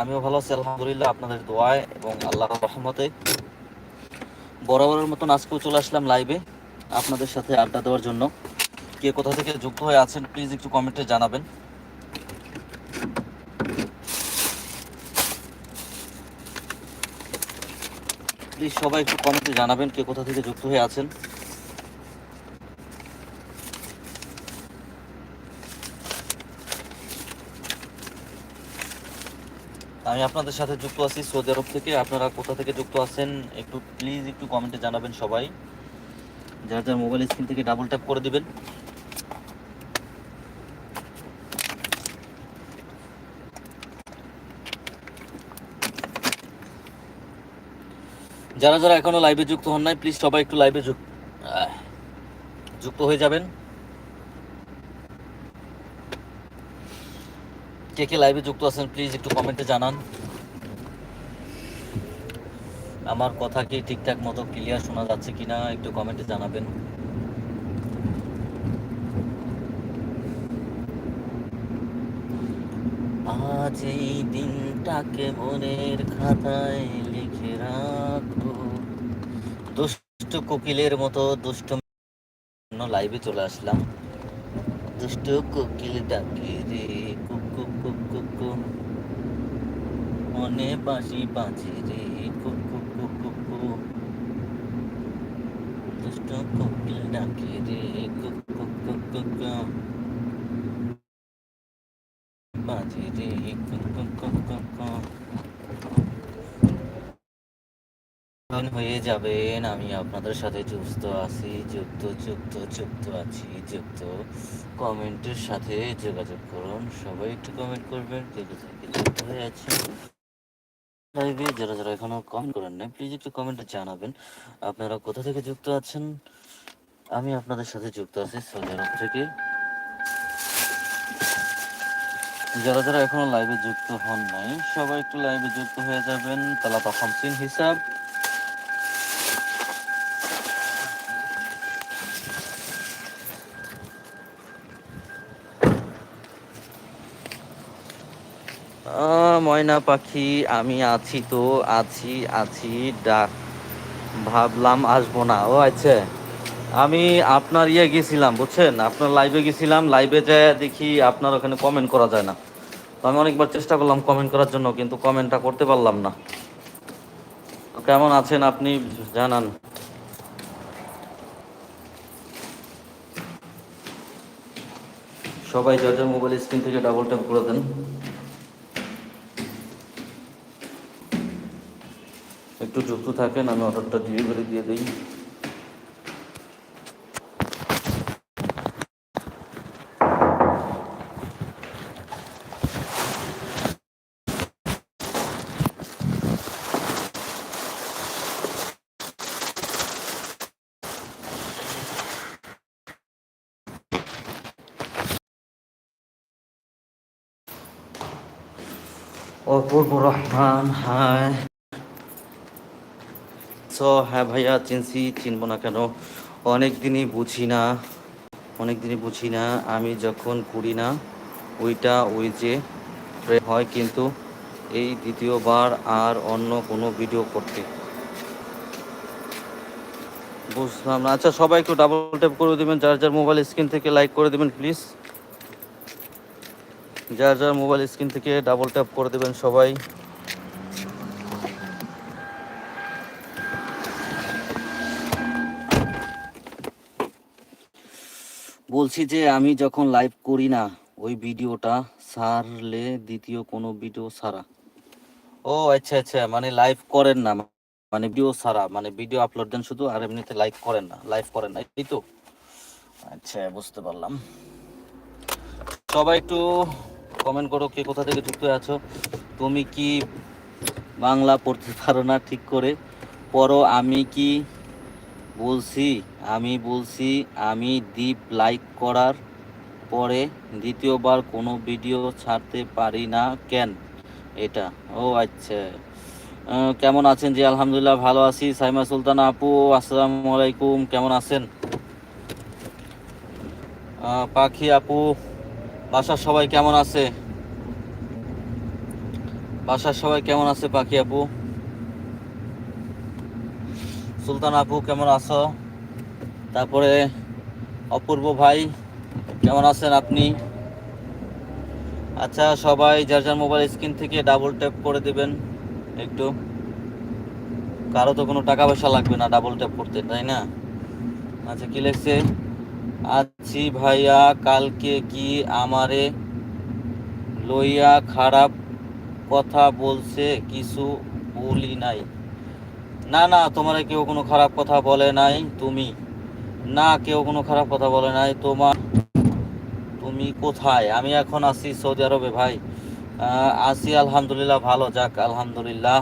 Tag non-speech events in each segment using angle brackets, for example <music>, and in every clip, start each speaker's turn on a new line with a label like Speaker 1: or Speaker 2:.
Speaker 1: আমিও ভালো আছি, আলহামদুলিল্লাহ। আপনাদের দোয়ায় এবং আল্লাহর রহমতে। বরাবরের মতন আজকেও চলে আসলাম লাইভে আপনাদের সাথে আড্ডা দেওয়ার জন্য। কে কোথা থেকে যুক্ত হয়ে আছেন প্লিজ একটু কমেন্টে জানাবেন। প্লিজ সবাই একটু কমেন্টে জানাবেন কে কোথা থেকে যুক্ত হয়ে আছেন। আমি আপনাদের সাথে যুক্ত আছি সৌদি আরব থেকে। আপনারা কোথা থেকে যুক্ত আছেন একটু প্লিজ একটু কমেন্টে জানাবেন সবাই। যার যার মোবাইল স্ক্রিন থেকে ডাবল ট্যাপ করে দিবেন। যারা যারা এখনও লাইভে যুক্ত হন নাই প্লিজ সবাই একটু লাইভে যুক্ত হয়ে যাবেন। কে কে লাইভে যুক্ত আছেন প্লিজ একটু কমেন্টে জানান। আমার কথা কি ঠিকঠাক মতো ক্লিয়ার শোনা যাচ্ছে কিনা, একটু কমেন্টে জানাবেন। আজ এই দিনটাকে মনের খাতায় লিখে রাখো দুষ্ট কোকিলের মতো দুষ্ট লাইভে চলে আসলাম। দুষ্ট কোকিল ডাকে রে কুকু মনে বাঁশি বাজে রে দুষ্ট কোকিল ডাকে রে কুকু রে হয়ে যাবেন আমি আপনাদের সাথে যুক্ত আছি, যুক্ত যুক্ত যুক্ত আছি, যুক্ত। কমেন্টের সাথে যোগাযোগ করুন, সবাই একটু কমেন্ট করবেন যুক্ত হয়ে আছে। লাইভে যারা যারা এখনও কমেন্ট করেন নাই প্লিজ একটু কমেন্টে জানাবেন, আপনারা কোথা থেকে যুক্ত আছেন? আমি আপনাদের সাথে যুক্ত আছি সৌদি আরব থেকে। যারা যারা এখনও লাইভে যুক্ত হন নাই, সবাই একটু লাইভে যুক্ত হয়ে যাবেন। তালাতা হামসিন হিসাব আহ, ময়না পাখি, আমি আছি তো, আছি আছি ডাক ভাবলাম আসব না। ও আচ্ছা আমি আপনার ইয়ে গেছিলাম, বুঝছেন? আপনার লাইভে গেছিলাম লাইভে যে দেখি আপনার ওখানে কমেন্ট করা যায় না। তো আমি অনেকবার চেষ্টা করলাম কমেন্ট করার জন্য, কিন্তু কমেন্টটা করতে পারলাম না। কেমন আছেন আপনি? জানান। সবাই যার যার মোবাইল স্ক্রিন থেকে ডাবল ট্যাপ করে দেন। একটু যুক্ত থাকেন আমি অর্ডারটা ডেলিভারি দিয়ে দিই। অপূর্ব রহমান হায়। সো হ্যাঁ ভাইয়া, চিনছি, চিনব না কেন? অনেক দিনই বুঝি না অনেক দিনই বুঝি না, আমি যখন করি না, ওইটা ওই যে হয় কিন্তু এই দ্বিতীয়বার আর অন্য কোনো ভিডিও করতে। বুঝলাম না। আচ্ছা সবাই একটু ডাবল ট্যাপ করে দেবেন, যার যার মোবাইল স্ক্রিন থেকে লাইক করে দেবেন প্লিজ যার যার মোবাইল স্ক্রিন থেকে ডাবল ট্যাপ করে দেবেন সবাই। বলছি যে আমি যখন লাইভ করি না, ওই ভিডিওটা সারলে দ্বিতীয় কোনো ভিডিও সারা। ও আচ্ছা আচ্ছা মানে লাইভ করেন না মানে ভিডিও সারা মানে ভিডিও আপলোড দেন শুধু, আর এমনিতে লাইভ করেন না লাইভ করেন না, এই তো? আচ্ছা বুঝতে পারলাম। সবাই একটু কমেন্ট করো, কে কোথা থেকে যুক্ত আছো? তুমি কি বাংলা পড়তে পারো না ঠিক করে পড়ো, আমি কি বলছি, আমি বলছি, আমি দ্বীপ লাইক করার পরে দ্বিতীয়বার কোনো ভিডিও ছাড়তে পারি না কেন? এটা। ও আচ্ছা। কেমন আছেন? জি, আলহামদুলিল্লাহ, ভালো আছি। সাইমা সুলতানা আপু, আসসালামু আলাইকুম, কেমন আছেন? পাখি আপু, বাসার সবাই কেমন আছে? বাসার সবাই কেমন আছে পাখি আপু? সুলতান আপু, কেমন আছো? তারপরে অপূর্ব ভাই, কেমন আছেন আপনি? আচ্ছা সবাই যার যার মোবাইল স্ক্রিন থেকে ডাবল ট্যাপ করে দিবেন একটু। কারও তো কোনো টাকা পয়সা লাগবে না ডাবল ট্যাপ করতে, তাই না? আচ্ছা কি লেখছে? আছি ভাইয়া, কালকে কি আমারে লইয়া খারাপ কথা বলছে? কিছু বলি নাই। না না, তোমার কেউ কোনো খারাপ কথা বলে নাই, তুমি। না, কেউ কোনো খারাপ কথা বলে নাই, তোমার তুমি কোথায়? আমি এখন আছি সৌদি আরবে, ভাই। আছি, আলহামদুলিল্লাহ, ভালো, যাক, আলহামদুলিল্লাহ।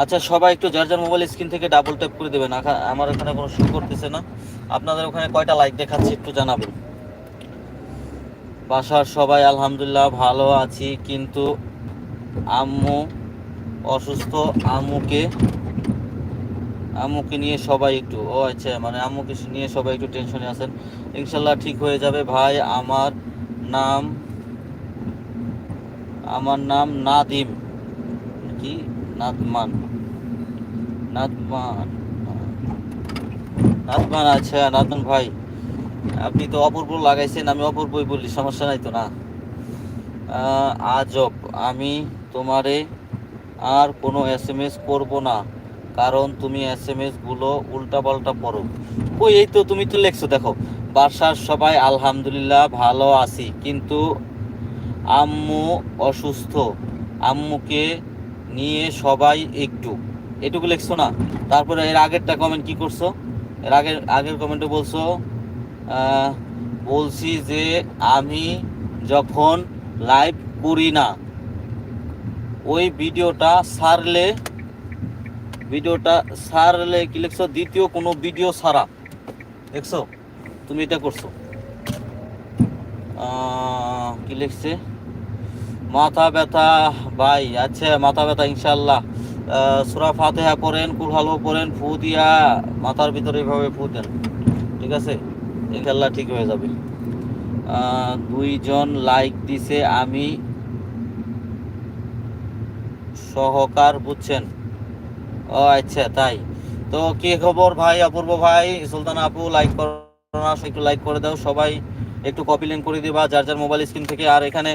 Speaker 1: আচ্ছা সবাই একটু যার যার মোবাইল স্ক্রিন থেকে ডাবল ট্যাপ করে দেবেন। আমার এখানে কোনো শো করতেছে না। আপনাদের ওখানে কয়টা লাইক দেখাচ্ছি একটু জানাবেন। বাসার সবাই আলহামদুলিল্লাহ ভালো আছি, কিন্তু আম্মু অসুস্থ, আম্মুকে আম্মুকে নিয়ে সবাই একটু, ও আচ্ছা মানে আম্মুকে নিয়ে সবাই একটু টেনশনে আছেন। ইনশাল্লাহ ঠিক হয়ে যাবে। ভাই, আমার নাম আমার নাম নাদিম। কি? নাদমান। নাদমান। নাদমান আচ্ছা নাদমান ভাই, আপনি তো অপূর্ব লাগাইছেন, আমি অপূর্বই বলি, সমস্যা নাই তো না? আজব, আমি তোমারে আর কোনো এস এম এস করব না। কারণ তুমি এস এম এসগুলো উল্টাপাল্টা পড়ো। ওই এই তো তুমি তো লেখছো, দেখো। বাসার সবাই আলহামদুলিল্লাহ ভালো আছি, কিন্তু আম্মু অসুস্থ। আম্মুকে নিয়ে সবাই একটু। এটুকু লিখছো না? তারপরে এর আগেরটা কমেন্ট কি করছ? এর আগের আগের কমেন্টে বলছো বলছি যে আমি যখন লাইভ করি না, ওই ভিডিওটা সারলে ভিডিওটা সারলে কি লিখছো? দ্বিতীয় কোনো ভিডিও সারা দেখছ? তুমি এটা করছ। কি লিখছে? মাথা ব্যথা, ভাই আচ্ছা মাথা ব্যথা ইনশাল্লাহ সূরা ফাতেহা পড়েন কুরহালো পড়েন, ফু দিয়া মাথার ভিতরে এভাবে ফু দেন। ঠিক আছে? ইনশাল্লাহ ঠিক হয়ে যাবে। দুইজন লাইক দিছে, আমি সহকার বুঝছেন। ও আচ্ছা তাই। তো কি খবর ভাই, অপূর্ব ভাই? সুলতান আপু লাইক করো না, একটু লাইক করে দাও সবাই। একটু কপি লিঙ্ক করে দিবা, যার যার মোবাইল স্ক্রিন থেকে। আর এখানে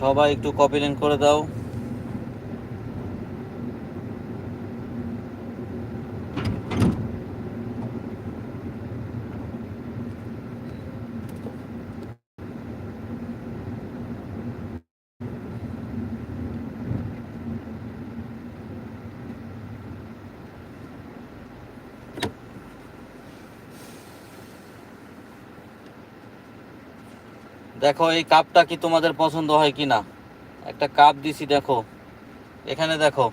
Speaker 1: সবাই একটু কপি লিঙ্ক করে দাও। দেখো, এই কাপটা কি তোমাদের পছন্দ হয় কি না একটা কাপ দিছি, দেখো। এখানে দেখো,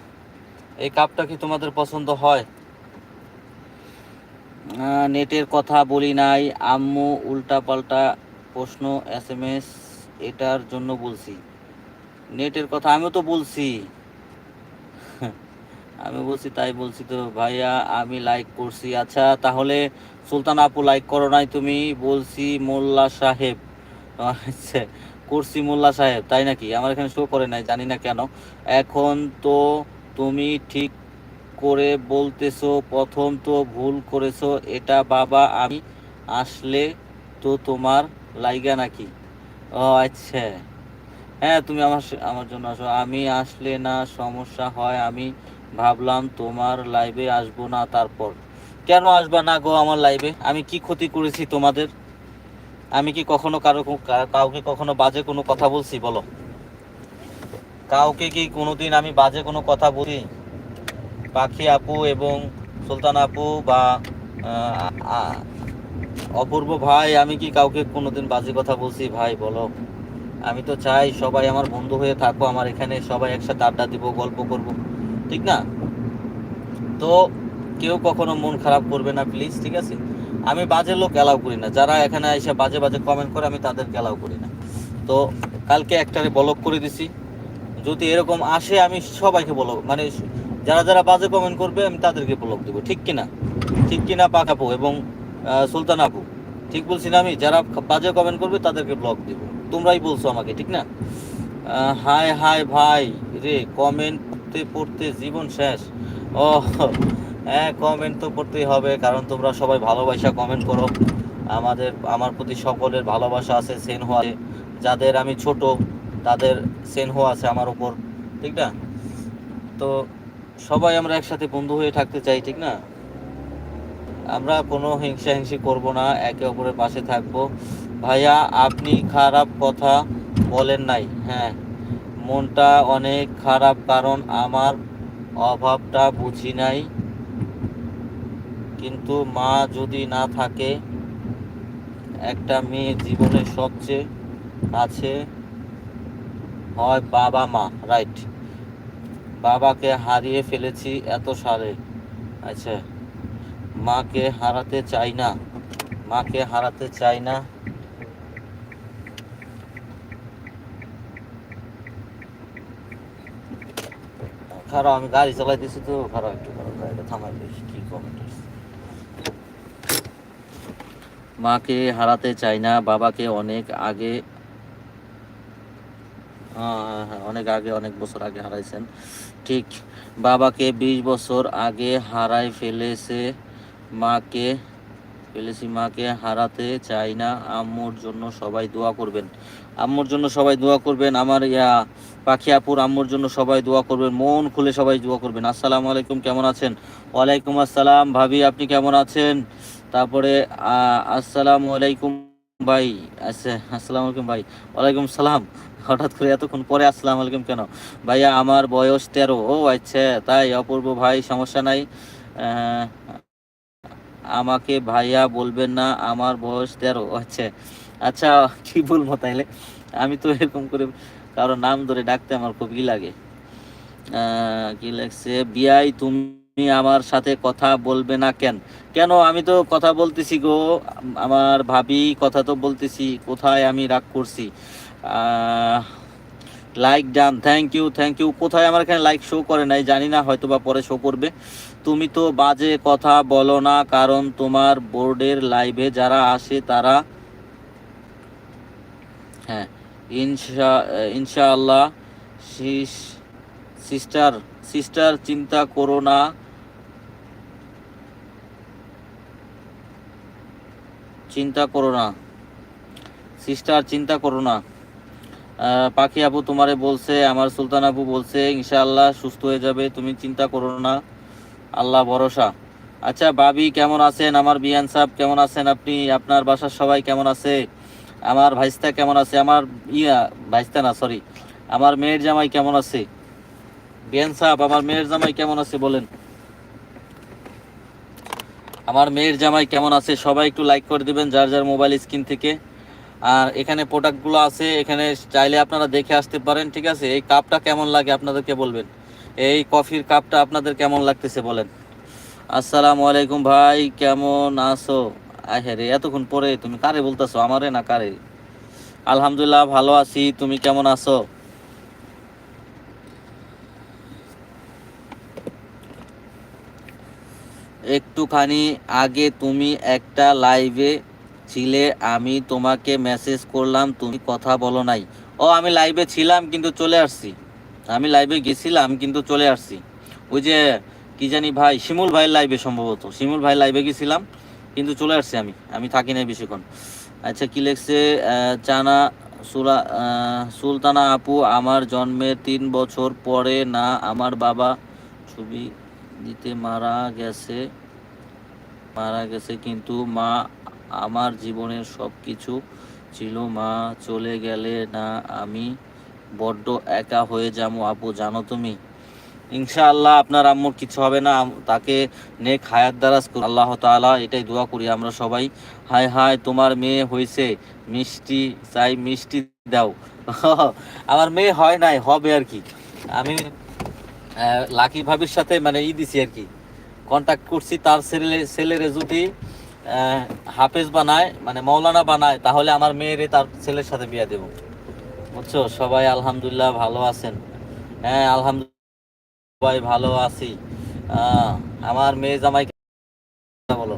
Speaker 1: এই কাপটা কি তোমাদের পছন্দ হয়? নেটের কথা বলি নাই। আম্মু উল্টা পাল্টা প্রশ্ন, এস এম এস, এটার জন্য বলছি। নেটের কথা আমিও তো বলছি। <laughs> আমি বলছি, তাই বলছি তো। ভাইয়া, আমি লাইক করছি। আচ্ছা তাহলে সুলতান আপু লাইক করো নাই তুমি, বলছি মোল্লা সাহেব। আচ্ছা করছি মোল্লা সাহেব, তাই নাকি? আমার এখানে শো করে নাই, জানি না কেন। এখন তো তুমি ঠিক করে বলতেছো, প্রথম তো ভুল করেছ, এটা বাবা, আমি আসলে তো তোমার লাইগা নাকি? ও আচ্ছা। হ্যাঁ তুমি আমার আমার জন্য আসো। আমি আসলে না, সমস্যা হয়, আমি ভাবলাম তোমার লাইভে আসব না তারপর। কেন আসবা না গো আমার লাইভে আমি কি ক্ষতি করেছি তোমাদের? আমি কি কখনো কারও কাউকে কখনো বাজে কোনো কথা বলছি, বলো? কাউকে কি কোনোদিন আমি বাজে কোনো কথা বলি? পাখি আপু এবং সুলতান আপু বা অপূর্ব ভাই, আমি কি কাউকে কোনোদিন বাজে কথা বলছি? ভাই, বলো। আমি তো চাই সবাই আমার বন্ধু হয়ে থাকো, আমার এখানে সবাই একসাথে আড্ডা দিব, গল্প করব। ঠিক না? তো কেউ কখনো মন খারাপ করবে না প্লিজ ঠিক আছে? আমি বাজে লোক অ্যালাউ করি না। যারা এখানে এসে বাজে বাজে কমেন্ট করে, আমি তাদেরকে অ্যালাউ করি না। তো কালকে একটারে ব্লক করে দিছি। যদি এরকম আসে, আমি সবাইকে বলব মানে যারা যারা বাজে কমেন্ট করবে, আমি তাদেরকে ব্লক দেবো। ঠিক কিনা? ঠিক কিনা পাক আপু এবং সুলতান আপু? ঠিক বলছি না আমি? যারা বাজে কমেন্ট করবে, তাদেরকে ব্লক দিব। তোমরাই বলছো আমাকে, ঠিক না? হাই হাই ভাই, রে কমেন্টে পড়তে জীবন শেষ। ও হ্যাঁ কমেন্ট তো করতেই হবে, কারণ তোমরা সবাই ভালোবাসা কমেন্ট করো। আমাদের, আমার প্রতি সকলের ভালোবাসা আছে সেন হওয়া যাদের আমি ছোট, তাদের সেন হওয়া আছে আমার উপর, ঠিক না? তো সবাই আমরা একসাথে বন্ধু হয়ে থাকতে চাই, ঠিক না? আমরা কোনো হিংসা হিংসি করব না, একে অপরের পাশে থাকব। ভাইয়া, আপনি খারাপ কথা বলেন নাই হ্যাঁ। মনটা অনেক খারাপ, কারণ আমার অভাবটা বুঝি নাই। কিন্তু মা যদি না থাকে, একটা মেয়ে জীবনের সবচেয়ে কাছে হয় বাবা মা রাইট বাবাকে হারিয়ে ফেলেছি এত সালে আচ্ছা মাকে হারাতে চাই না, মাকে হারাতে চাই না। খারাপ আমি গাড়ি চালাইতেছি তো খারাপ একটু খারাপ গাড়িটা থামাই দিয়েছি কি কমেন্ট মাকে হারাতে চাই না, বাবাকে অনেক আগে অনেক আগে, অনেক বছর আগে হারাইছেন। ঠিক, বাবাকে বিশ বছর আগে হারাই ফেলেছে মাকে, ফেলেছি মাকে, হারাতে চাই না। আম্মুর জন্য সবাই দোয়া করবেন। আম্মুর জন্য সবাই দোয়া করবেন। আমার ইয়া পাখিয়াপুর আম্মুর জন্য সবাই দোয়া করবেন। মন খুলে সবাই দোয়া করবেন। আসসালামু আলাইকুম, কেমন আছেন? ওয়ালাইকুম আসসালাম। ভাবি, আপনি কেমন আছেন? তারপরে আসসালামু আলাইকুম ভাই। আচ্ছা আসসালামু আলাইকুম ভাই। ওয়ালাইকুম সালাম। হঠাৎ করে এতক্ষণ পরে আসসালামু আলাইকুম কেন? ভাইয়া, আমার বয়স তেরো। ও আচ্ছা তাই অপূর্ব ভাই, সমস্যা নাই। আমাকে ভাইয়া বলবেন না, আমার বয়স তেরো। আচ্ছা আচ্ছা কি বলব তাইলে? আমি তো এরকম করে কারও নাম ধরে ডাকতে আমার খুব ই লাগে। কি লাগছে বিয়াই তুমি আমার সাথে কথা বলবে না কেন? কেন? আমি তো কথা বলতেছি গো। আমার ভাবি কথা তো বলতেছি, কোথায় আমি রাগ করছি? Like done thank you thank you কোথায় আমার এখানে লাইক শো করে নাই? জানি না হয়তো বা পরে শো করবে। তুমি তো বাজে কথা বলো না, কারণ তোমার বোর্ডের লাইভে যারা আসে তারা হ্যাঁ ইনশা, ইনশাআল্লাহ সিস্টার সিস্টার চিন্তা করো না। চিন্তা করো না। সিস্টার চিন্তা করো না। পাখি আপু তোমারে বলছে, আমার সুলতান আপু বলছে, ইনশাআল্লাহ সুস্থ হয়ে যাবে, তুমি চিন্তা করো না। আল্লাহ ভরসা। আচ্ছা বাবি কেমন আছেন? আমার বিয়ান সাহেব কেমন আছেন আপনি? আপনার বাসার সবাই কেমন আছে? আমার ভাইস্তা কেমন আছে? আমার ইয়া, ভাইস্তা না সরি আমার মেয়ের জামাই কেমন আছে? বিয়ান সাহেব, আমার মেয়ের জামাই কেমন আছে বলেন। আমার মেয়ের জামাই কেমন আছে সবাই একটু লাইক করে দিবেন যার যার মোবাইল স্ক্রিন থেকে। আর এখানে প্রোডাক্টগুলো আছে, এখানে চাইলে আপনারা দেখে আসতে পারেন, ঠিক আছে? এই কাপটা কেমন লাগে আপনাদেরকে বলবেন? এই কফির কাপটা আপনাদের কেমন লাগতেছে বলেন? আসসালামু আলাইকুম ভাই, কেমন আছো? আহে রে, এতক্ষণ পরে তুমি কারে বলতেছো? আমারে না কারে? আলহামদুলিল্লাহ, ভালো আছি। তুমি কেমন আছো? একটুখানি আগে তুমি একটা লাইভে ছিলে, আমি তোমাকে মেসেজ করলাম, তুমি কথা বলো নাই। ও, আমি লাইভে ছিলাম কিন্তু চলে আসছি। আমি লাইভে গেছিলাম কিন্তু চলে আসছি। ওই যে, কি জানি ভাই, শিমুল ভাইয়ের লাইভে সম্ভবত। শিমুল ভাই লাইভে গেছিলাম, কিন্তু চলে আসছি আমি। আমি থাকি নাই বেশিক্ষণ। আচ্ছা কি লেখছে? চানা সুলা সুলতানা আপু, আমার জন্মের তিন বছর পরে না, আমার বাবা ছবি দিতে মারা গেছে। মারা গেছে, কিন্তু মা, আমার জীবনের সব কিছু ছিল। মা, চলে গেলে না, আমি বড্ড একা হয়ে যাব। আপু, জানো তুমি? ইনশাআল্লাহ আপনার আম্মুর কিছু হবে না। তাকে নেক হায়াত দারাজ করুন। আল্লাহ তাআলা এটাই দোয়া করি আমরা সবাই। হাই হাই তোমার মেয়ে হয়েছে মিষ্টি চাই, মিষ্টি দাও। <laughs> আমার মেয়ে হয় নাই, হবে আর কি। আমি লাকি ভাবির সাথে মানে ই দিছি আর কি। কন্ট্যাক্ট করছি, তার ছেলে, ছেলেরে যদি হাফেজ বানায় মানে মৌলানা বানায়, তাহলে আমার মেয়েরে তার ছেলের সাথে বিয়ে দেব। বুঝছ? সবাই আলহামদুলিল্লাহ ভালো আছেন। হ্যাঁ আলহামদুলিল্লাহ সবাই ভালো আছি। আমার মেয়ে জামাই বলো।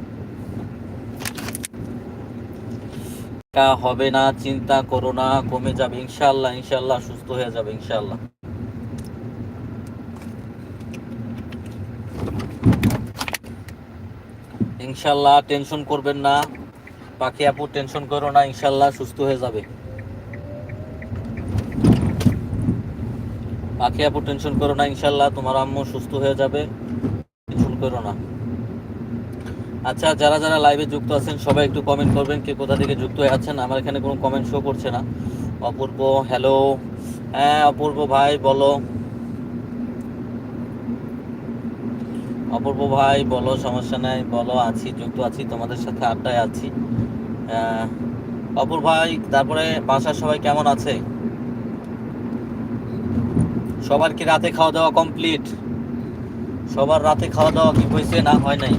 Speaker 1: হবে না, চিন্তা করো না, কমে যাবে ইনশাল্লাহ ইনশাল্লাহ সুস্থ হয়ে যাবে ইনশাল্লাহ ইনশাল্লাহ টেনশন করবেন না। পাখি আপু, টেনশন করো না, ইনশাল্লাহ সুস্থ হয়ে যাবে। পাখি আপু, টেনশন করো না, ইনশাল্লাহ তোমার আম্মু সুস্থ হয়ে যাবে। টেনশন করো না। আচ্ছা যারা যারা লাইভে যুক্ত আছেন, সবাই একটু কমেন্ট করবেন কে কোথা থেকে যুক্ত হয়ে আছেন। আমার এখানে কোনো কমেন্ট শো করছে না। অপূর্ব হ্যালো হ্যাঁ অপূর্ব ভাই, বলো। অপূর্ব ভাই, বলো, সমস্যা নাই, বলো, আছি, যুক্ত আছি, তোমাদের সাথে আড্ডায় আছি। অপূর্ব ভাই, তারপরে বাসার সবাই কেমন আছে? সবার কি রাতে খাওয়া দাওয়া কমপ্লিট সবার রাতে খাওয়া দাওয়া কি হয়েছে না হয় নাই?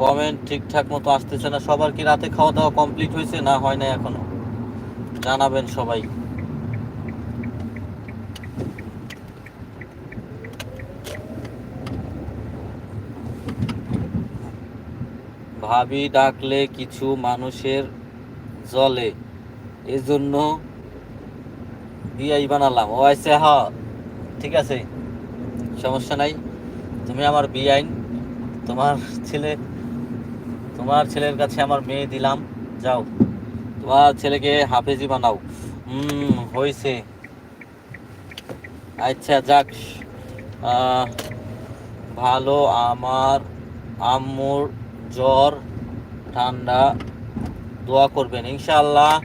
Speaker 1: কমেন্ট ঠিকঠাক মতো আসতেছে না। সবার কি রাতে খাওয়া দাওয়া কমপ্লিট হয়েছে না হয় নাই এখনও? জানাবেন সবাই। ভাবি ডাকলে কিছু মানুষের জলে। এজন্য বিয়াই বানালাম। ও আচ্ছা হ। ঠিক আছে। সমস্যা নাই। তুমি আমার বিয়াইন তোমার ছেলে, তোমার ছেলের কাছে আমার মেয়ে দিলাম। যাও। তোমার ছেলেকে হাফেজি বানাও। হুম হয়েছে আচ্ছা যাক। ভালো আমার আম্মুর জ্বর, ঠান্ডা, দোয়া করবেন। ইনশাআল্লাহ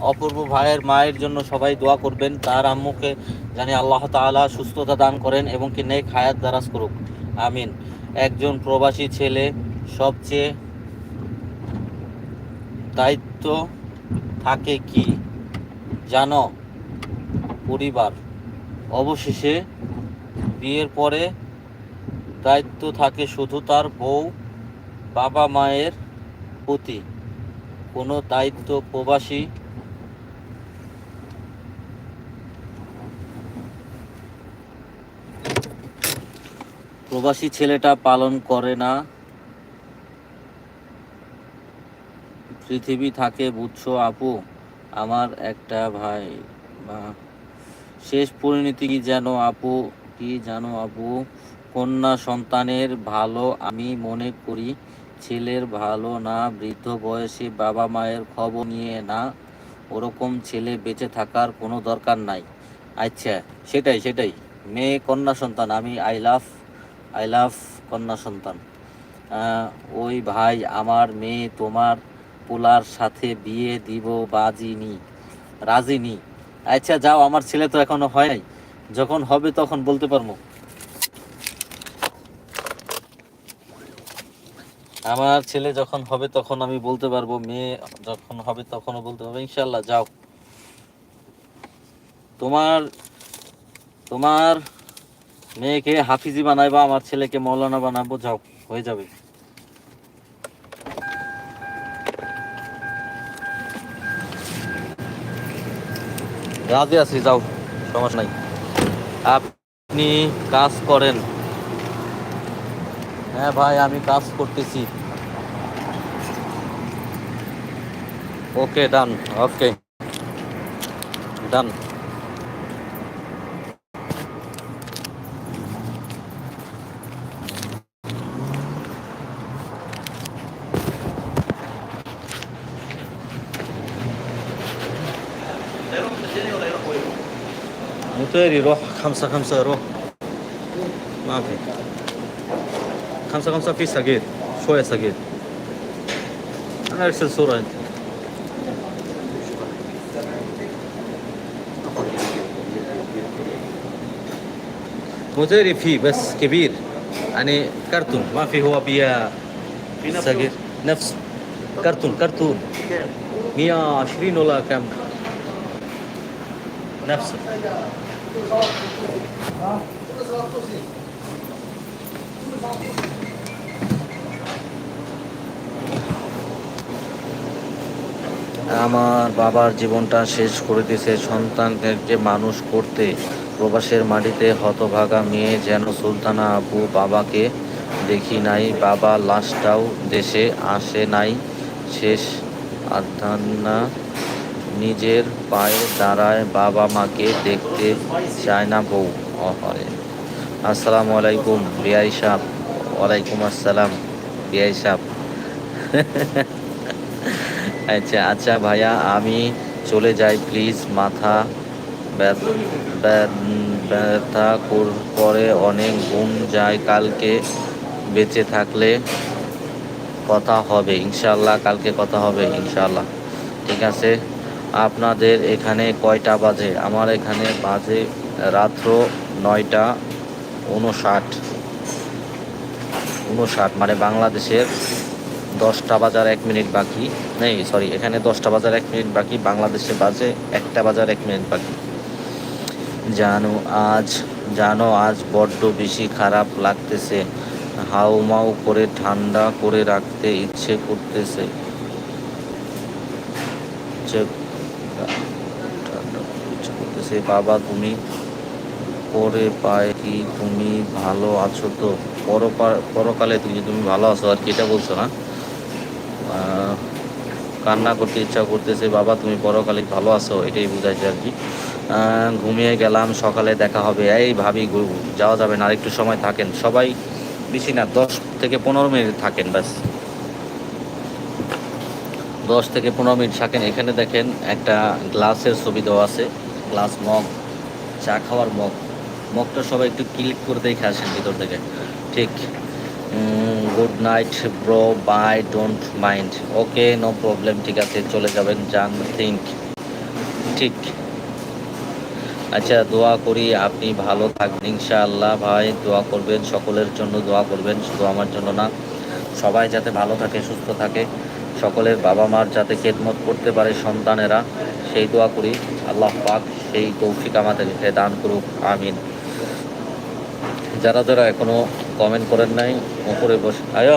Speaker 1: অপূর্ব ভাইয়ের মায়ের জন্য সবাই দোয়া করবেন। তার আম্মুকে জানি আল্লাহ তাআলা সুস্থতা দান করেন এবং কি নেক হায়াত দারাজ করুক। আমিন। একজন প্রবাসী ছেলে, সবচেয়ে দায়িত্ব থাকে কি? জানো, পরিবার। অবশেষে বিয়ের পরে দায়িত্ব থাকে শুধু তার বউ বাবা মায়ের প্রতি। কোনো দায়িত্ব প্রবাসী প্রবাসী ছেলেটা পালন করে না। পৃথিবী থাকে, বুঝছ আপু? আমার একটা ভাই শেষ পরিণতি কি যেন আপু? কি জানো আপু? কন্যা সন্তানের ভালো আমি মনে করি, ছেলের ভালো না, বৃদ্ধ বয়সে বাবা মায়ের খবর নিয়ে না, ওরকম ছেলে বেঁচে থাকার কোনো দরকার নাই। আচ্ছা সেটাই সেটাই। মেয়ে, কন্যা সন্তান, আমি আই লাভ আই লাভ কন্যা সন্তান। ওই ভাই আমার মেয়ে, তোমার পোলার সাথে বিয়ে দিব বাজিনি রাজিনি আচ্ছা যাও, আমার ছেলে তো এখনও হয় নাই। যখন হবে তখন বলতে পারব। আমার ছেলে যখন হবে তখন আমি বলতে পারব, মেয়ে যখন হবে তখনও বলতে পারব ইনশাল্লাহ যাও। তোমার তোমার মেয়েকে হাফিজি বানাইবা, আমার ছেলেকে মৌলানা বানাবো, যাও, হয়ে যাবে। রাজি আছি, যাও, সমস্যা নাই। আপনি কাজ করেন। হ্যাঁ ভাই আমি কাজ করতেছি ওকে ডান ওকে ডান متيري روح خمسة خمسة روح ما في خمسة خمسة في صغير شوية صغير أنا أرسل صورة أنت متيري في بس كبير يعني كرتون ما في هو بيا
Speaker 2: في نفسه؟
Speaker 1: صغير نفسه كرتون كرتون 120 ولا كم نفسه আমার বাবার জীবনটা শেষ করে দিয়েছে। সন্তানদেরকে মানুষ করতে, প্রবাসের মাটিতে হতভাগা মেয়ে যেন সুলতানা আপু বাবাকে দেখি নাই। বাবা লাশটাও দেশে আসে নাই। শেষ আধান্না নিজের পায়ে দাঁড়ায় বাবা মাকে দেখতে চায় না বউ অহরে আসসালামু আলাইকুম বিআই সাহ ওয়ালাইকুম আসসালাম বিআই সাহ <laughs> আচ্ছা আচ্ছা ভাইয়া, আমি চলে যাই প্লিজ মাথা ব্যথ- করে অনেক ঘুম যায়, কালকে বেঁচে থাকলে কথা হবে ইনশাল্লাহ কালকে কথা হবে ইনশাল্লাহ ঠিক আছে? আপনাদের এখানে কয়টা বাজে? আমার এখানে বাজে রাত্র নয়টা উনষাট উনষাট মানে বাংলাদেশের দশটা বাজার এক মিনিট বাকি। নেই সরি এখানে দশটা বাজার এক মিনিট বাকি, বাংলাদেশে বাজে একটা বাজার এক মিনিট বাকি। জানো, আজ জানো, আজ বড্ড বেশি খারাপ লাগতেছে। হাউমাউ করে ঠান্ডা করে রাখতে ইচ্ছে করতেছে। ইচ্ছে- করতেছে। বাবা, তুমি পরে পায় কি? তুমি ভালো আছো তো? পরকালে তুমি তুমি ভালো আছো আর কি? এটা বলছো না? কান্না করতে ইচ্ছা করতেছে, বাবা, তুমি পরকালে ভালো আছো? এটাই বুঝাইছে আর কি। ঘুমিয়ে গেলাম, সকালে দেখা হবে। এই ভাবি যাওয়া যাবে না আর একটু সময় থাকেন। সবাই বেশি না, দশ থেকে পনেরো মিনিট থাকেন, ব্যাস। দশ থেকে পনেরো মিনিট থাকেন। এখানে দেখেন একটা গ্লাসের ছবি দেওয়া আছে, গ্লাস মগ, চা খাওয়ার মগ। মগটা সবাই একটু ক্লিক করে দেখে আসেন ভিতর থেকে। ঠিক। Good night bro bye don't mind okay no problem ঠিক আছে, চলে যাবেন, জান থিঙ্ক ঠিক। আচ্ছা দোয়া করি আপনি ভালো থাকবেন, ইনশাআল্লাহ। ভাই, দোয়া করবেন, সকলের জন্য দোয়া করবেন, শুধু আমার জন্য না। সবাই যাতে ভালো থাকে, সুস্থ থাকে। সকলের বাবা মার যাতে খেদমত করতে পারে সন্তানেরা, সেই দোয়া করি। আল্লাহ পাক সেই তৌফিক আমাদেরকে দান করুক, আমিন। যারা যারা এখনও কমেন্ট করেন নাই উপরে বসে আয়ো!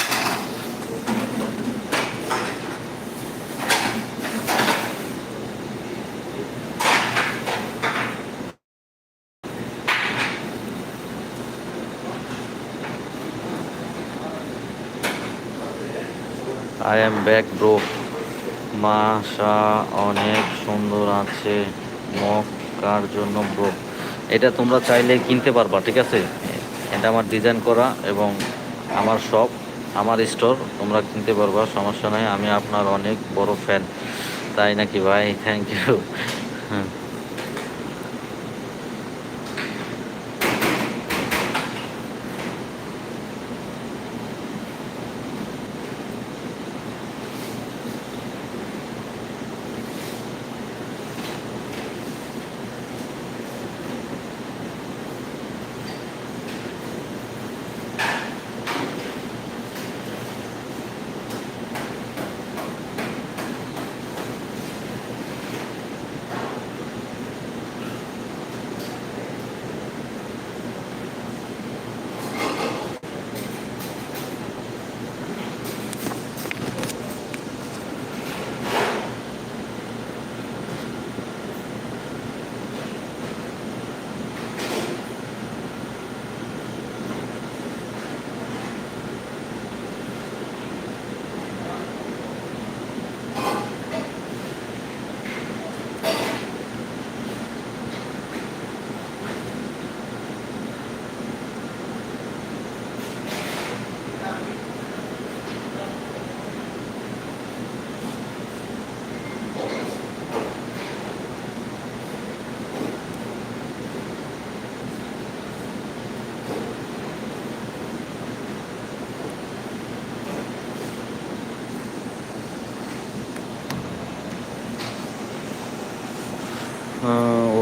Speaker 1: আই এম ব্যাক ব্রো মাশা অনেক সুন্দর আছে। মগ কার জন্য ব্রো এটা তোমরা চাইলে কিনতে পারবা, ঠিক আছে? এটা আমার ডিজাইন করা এবং আমার শপ আমার স্টোর তোমরা কিনতে পারবা, সমস্যা নাই। আমি আপনার অনেক বড় ফ্যান তাই নাকি ভাই? থ্যাংক ইউ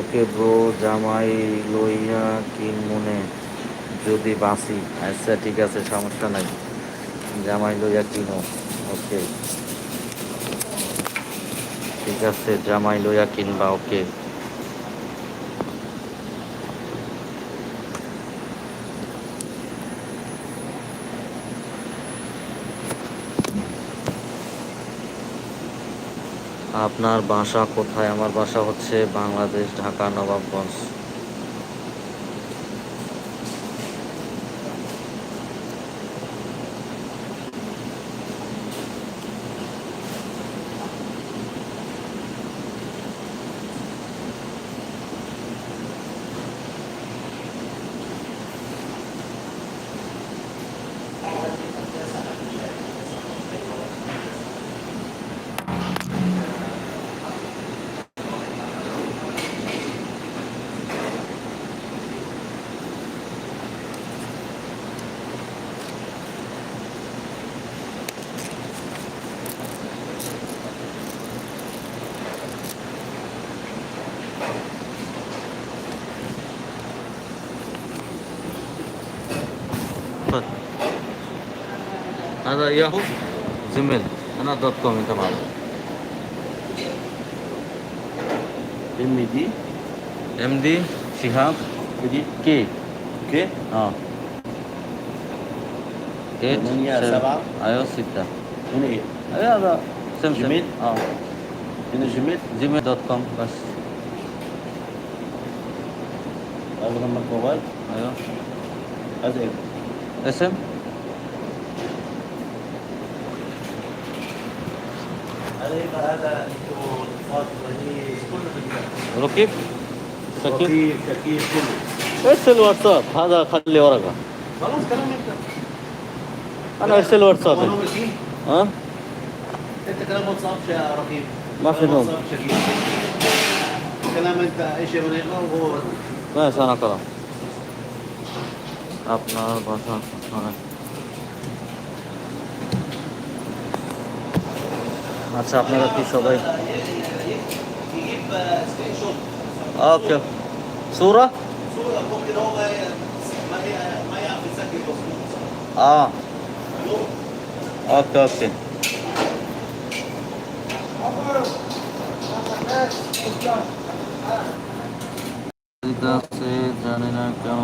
Speaker 1: ওকে ব্রো জামাই লইয়া কি মনে, যদি বাঁচি। আচ্ছা ঠিক আছে, সমস্যা নাই। জামাই লইয়া কিনো, ওকে। ঠিক আছে, জামাই লইয়া কিনবা, ওকে। আপনার বাসা কোথায়? আমার বাসা হচ্ছে বাংলাদেশ ঢাকা নবাবগঞ্জ। هذا ياهو جيميل أنا دوت كوم أنت معنا
Speaker 2: ام دي
Speaker 1: ام دي شهاب.
Speaker 2: دي
Speaker 1: كي
Speaker 2: أوكي
Speaker 1: آه. ايت
Speaker 2: ثمانية،
Speaker 1: سبعة.
Speaker 2: سبعة.
Speaker 1: أيوه ستة.
Speaker 2: هنا إيه؟
Speaker 1: أيوه هذا سم سم.
Speaker 2: جيميل؟
Speaker 1: آه.
Speaker 2: هنا جيميل
Speaker 1: جيميل دوت كوم بس.
Speaker 2: هذا رقم الموبايل
Speaker 1: أيوه.
Speaker 2: هذا إيه؟
Speaker 1: اسم؟ ركيب سكيب
Speaker 2: تكييف تكييف كله
Speaker 1: ارسل واتساب هذا خلي ورقة
Speaker 2: خلاص كلام انت
Speaker 1: انا ارسل واتساب
Speaker 2: هو نومك ايه؟
Speaker 1: ها
Speaker 2: انت كلام واتساب يا رقيب
Speaker 1: ما في
Speaker 2: كلام
Speaker 1: نوم.
Speaker 2: واتساب شقيق. كلام انت ايش من يقرا وهو
Speaker 1: ব্যাস আনা করা আপনার বাসা আচ্ছা আপনারা কি সবাই
Speaker 2: يجيب سكرين شوت
Speaker 1: ওকে সুরা
Speaker 2: صوره ممكن هو ما ما ما يعرف يسجل مظبوط
Speaker 1: اه
Speaker 2: الو
Speaker 1: ওকে ওকে ঠিক আছে জানি না কেন